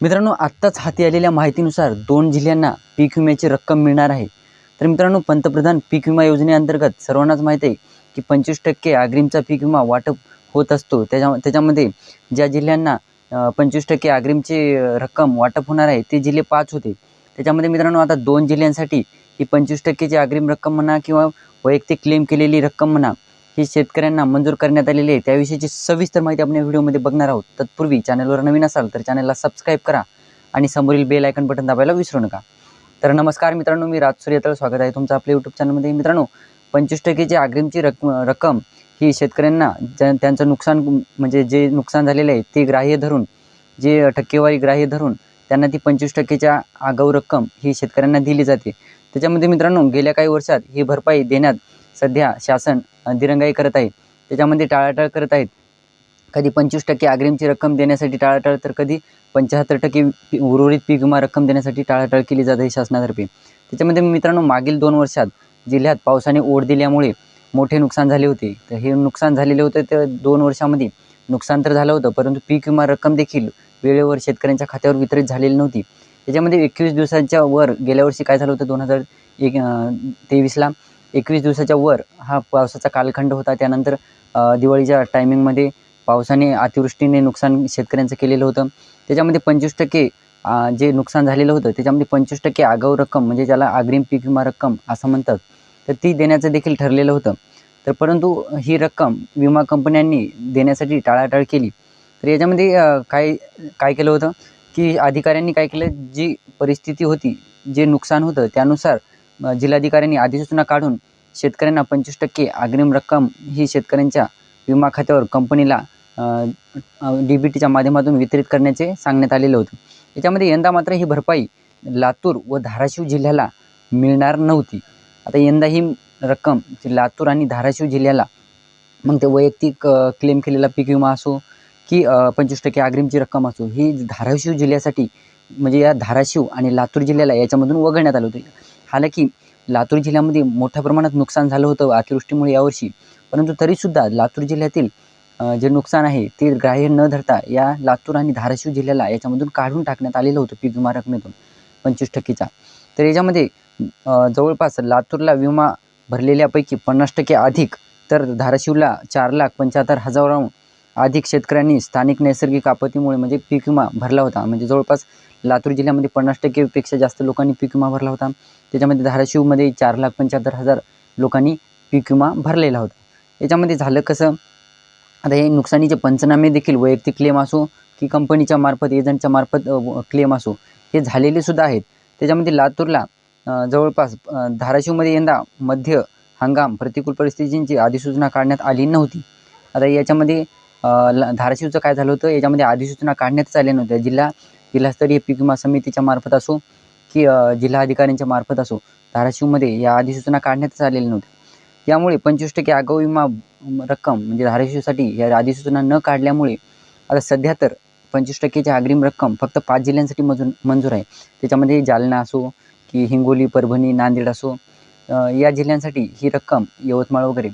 मित्रांनो आत्ताच हाती आलेल्या माहितीनुसार दोन जिल्ह्यांना पीक विम्याची रक्कम मिळणार आहे. तर मित्रांनो पंतप्रधान पीक विमा योजनेअंतर्गत सर्वांनाच माहीत आहे की पंचवीस टक्के अग्रिमचा पीक विमा वाटप होत असतो. त्याच्या त्याच्यामध्ये ज्या जिल्ह्यांना पंचवीस टक्के अग्रिमची रक्कम वाटप होणार आहे ते जिल्हे पाच होते. त्याच्यामध्ये मित्रांनो आता दोन जिल्ह्यांसाठी ही पंचवीस टक्केची अग्रिम रक्कम म्हणा किंवा वैयक्तिक क्लेम केलेली रक्कम म्हणा ही शेतकऱ्यांना मंजूर करण्यात आलेली आहे. त्याविषयीची सविस्तर माहिती आपण या व्हिडिओमध्ये बघणार आहोत. तत्पूर्वी चॅनलवर नवीन असाल तर चॅनलला सबस्क्राईब करा आणि समोरील बेल आयकन बटन दाबायला विसरू नका. तर नमस्कार मित्रांनो मी राज सूर्यतळ. स्वागत आहे तुमचं आपल्या यूट्यूब चॅनलमध्ये. मित्रांनो पंचवीस टक्केची अग्रिमची रक्कम रक्कम ही शेतकऱ्यांना त्यांचं नुकसान म्हणजे जे नुकसान झालेलं आहे ते ग्राह्य धरून जे टक्केवारी ग्राह्य धरून त्यांना ती पंचवीस टक्केच्या आगाऊ रक्कम ही शेतकऱ्यांना दिली जाते. त्याच्यामध्ये मित्रांनो गेल्या काही वर्षात ही भरपाई देण्यात सध्या शासन दिरंगाई करत आहे. त्याच्यामध्ये टाळाटाळ करत आहेत. कधी पंचवीस टक्के अग्रिमची रक्कम देण्यासाठी टाळाटाळ तर कधी पंच्याहत्तर टक्के उर्वरित पीक विमा रक्कम देण्यासाठी टाळाटाळ केली जात आहे शासनातर्फे. त्याच्यामध्ये मित्रांनो मागील दोन वर्षात जिल्ह्यात पावसाने ओढ दिल्यामुळे मोठे नुकसान झाले होते. तर हे नुकसान झालेले होते तर दोन वर्षामध्ये नुकसान तर झालं होतं परंतु पीक विमा रक्कम देखील वेळेवर शेतकऱ्यांच्या खात्यावर वितरित झालेली नव्हती. त्याच्यामध्ये एकवीस दिवसांच्या वर गेल्या वर्षी काय झालं होतं दोन हजार एक तेवीसला? एकवीस दिवसाच्या वर हा पावसाचा कालखंड होता. त्यानंतर दिवाळीच्या टायमिंगमध्ये पावसाने अतिवृष्टीने नुकसान शेतकऱ्यांचं केलेलं होतं. त्याच्यामध्ये पंचवीस टक्के जे नुकसान झालेलं होतं त्याच्यामध्ये पंचवीस टक्के आगाऊ रक्कम म्हणजे ज्याला अग्रिम पीक विमा रक्कम असं म्हणतात तर ती देण्याचं देखील ठरलेलं होतं. तर परंतु ही रक्कम विमा कंपन्यांनी देण्यासाठी टाळाटाळ केली. तर याच्यामध्ये काय काय केलं होतं की अधिकाऱ्यांनी काय केलं जी परिस्थिती होती जे नुकसान होतं त्यानुसार जिल्हाधिकाऱ्यांनी अधिसूचना काढून शेतकऱ्यांना पंचवीस टक्के अग्रिम रक्कम ही शेतकऱ्यांच्या विमा खात्यावर कंपनीला डी बी टीच्या माध्यमातून वितरित करण्याचे सांगण्यात आलेलं होतं. याच्यामध्ये यंदा मात्र ही भरपाई लातूर व धाराशिव जिल्ह्याला मिळणार नव्हती. आता यंदा ही रक्कम लातूर आणि धाराशिव जिल्ह्याला मग ते वैयक्तिक क्लेम केलेला पीक विमा असो की पंचवीस टक्के अग्रिमची रक्कम असो ही धाराशिव जिल्ह्यासाठी म्हणजे या धाराशिव आणि लातूर जिल्ह्याला याच्यामधून वगळण्यात आलं होतं. हालाकी लातूर जिल्ह्यामध्ये मोठ्या प्रमाणात नुकसान झालं होतं अतिवृष्टीमुळे यावर्षी. परंतु तरीसुद्धा लातूर जिल्ह्यातील जे नुकसान आहे ते ग्राह्य न धरता या लातूर आणि धाराशिव जिल्ह्याला याच्यामधून काढून टाकण्यात आलेलं होतं पीक विमा रकमेतून पंचवीस टक्केचा. तर याच्यामध्ये जवळपास लातूरला विमा भरलेल्यापैकी पन्नास टक्के अधिक तर धाराशिवला चार लाख पंच्याहत्तर हजाराहून अधिक शेतकऱ्यांनी स्थानिक नैसर्गिक आपत्तीमुळे म्हणजे पीक विमा भरला होता. म्हणजे जवळपास लातूर जिल्ह्यामध्ये पन्नास टक्केपेक्षा जास्त लोकांनी पीक विमा भरला होता. त्याच्यामध्ये धाराशिवमध्ये चार लाख पंच्याहत्तर हजार लोकांनी पीक विमा भरलेला होता. याच्यामध्ये झालं कसं? आता हे नुकसानीचे पंचनामे देखील वैयक्तिक क्लेम असो की कंपनीच्या मार्फत एजंटच्या मार्फत क्लेम असो हे झालेले सुद्धा आहेत. त्याच्यामध्ये लातूरला जवळपास धाराशिवमध्ये यंदा मध्य हंगाम प्रतिकूल परिस्थितींची अधिसूचना काढण्यात आली नव्हती. आता याच्यामध्ये धाराशिवचं काय झालं होतं याच्यामध्ये अधिसूचना काढण्यातच आल्या नव्हत्या जिल्हा जिल्हास्तरीय पीक विमा समितीच्या मार्फत असो की जिल्हा अधिकाऱ्यांच्या मार्फत असो धाराशिवमध्ये या अधिसूचना काढण्यातच आलेल्या नव्हत्या यामुळे पंचवीस टक्के आगाऊ विमा रक्कम म्हणजे धाराशिवसाठी या अधिसूचना न काढल्यामुळे आता सध्या तर पंचवीस टक्केची अग्रिम रक्कम फक्त पाच जिल्ह्यांसाठी मजूर मंजूर आहे. त्याच्यामध्ये जालना असो की हिंगोली परभणी नांदेड असो या जिल्ह्यांसाठी ही रक्कम यवतमाळ वगैरे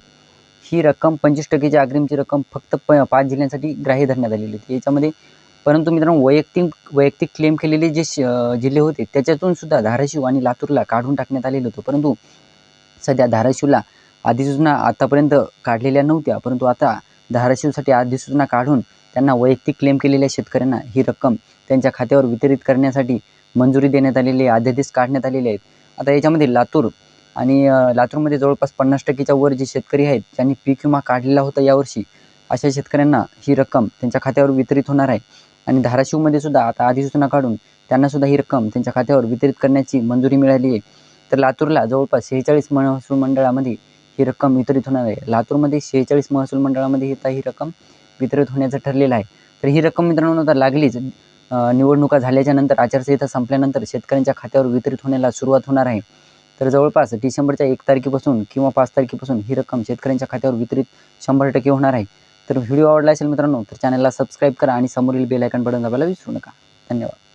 ही रक्कम पंचवीस टक्केची अग्रिमची रक्कम फक्त प पाच जिल्ह्यांसाठी ग्राह्य धरण्यात आलेली होती. याच्यामध्ये परंतु मित्रांनो वैयक्तिक वैयक्तिक क्लेम केलेले जे श- जिल्हे होते त्याच्यातून सुद्धा धाराशिव आणि लातूरला काढून टाकण्यात आलेलं होतं. परंतु सध्या धाराशिवला अधिसूचना आतापर्यंत काढलेल्या नव्हत्या. परंतु आता धाराशिवसाठी अधिसूचना काढून त्यांना वैयक्तिक क्लेम केलेल्या शेतकऱ्यांना ही रक्कम त्यांच्या खात्यावर वितरित करण्यासाठी मंजुरी देण्यात आलेली आहे अध्यादेश काढण्यात आलेले आहेत. आता याच्यामध्ये लातूर आणि लातूरमध्ये जवळपास पन्नास टक्केच्या वर जे शेतकरी आहेत ज्यांनी पीक विमा काढलेला होता यावर्षी अशा शेतकऱ्यांना ही रक्कम त्यांच्या खात्यावर वितरित होणार आहे. आणि धाराशिवमध्ये सुद्धा आता अधिसूचना काढून त्यांना सुद्धा ही रक्कम त्यांच्या खात्यावर वितरित करण्याची मंजुरी मिळाली आहे. तर लातूरला जवळपास शेहेचाळीस महसूल मंडळामध्ये ही रक्कम वितरित होणार आहे. लातूरमध्ये शेहेचाळीस महसूल मंडळामध्ये आता ही रक्कम वितरित होण्याचं ठरलेलं आहे. तर ही रक्कम मित्रांनो आता लागलीच. निवडणुका झाल्याच्यानंतर आचारसंहिता संपल्यानंतर शेतकऱ्यांच्या खात्यावर वितरित होण्याला सुरुवात होणार आहे. तर जवळपास डिसेंबरच्या एक तारखेपासून किंवा पाच तारखेपासून ही रक्कम शेतकऱ्यांच्या खात्यावर वितरित शंभर टक्के होणार आहे. तर व्हिडिओ आवडला असेल मित्रांनो तर चॅनलला सबस्क्राईब करा आणि समोरील बेल आयकन बटन दाबायला विसरू नका. धन्यवाद.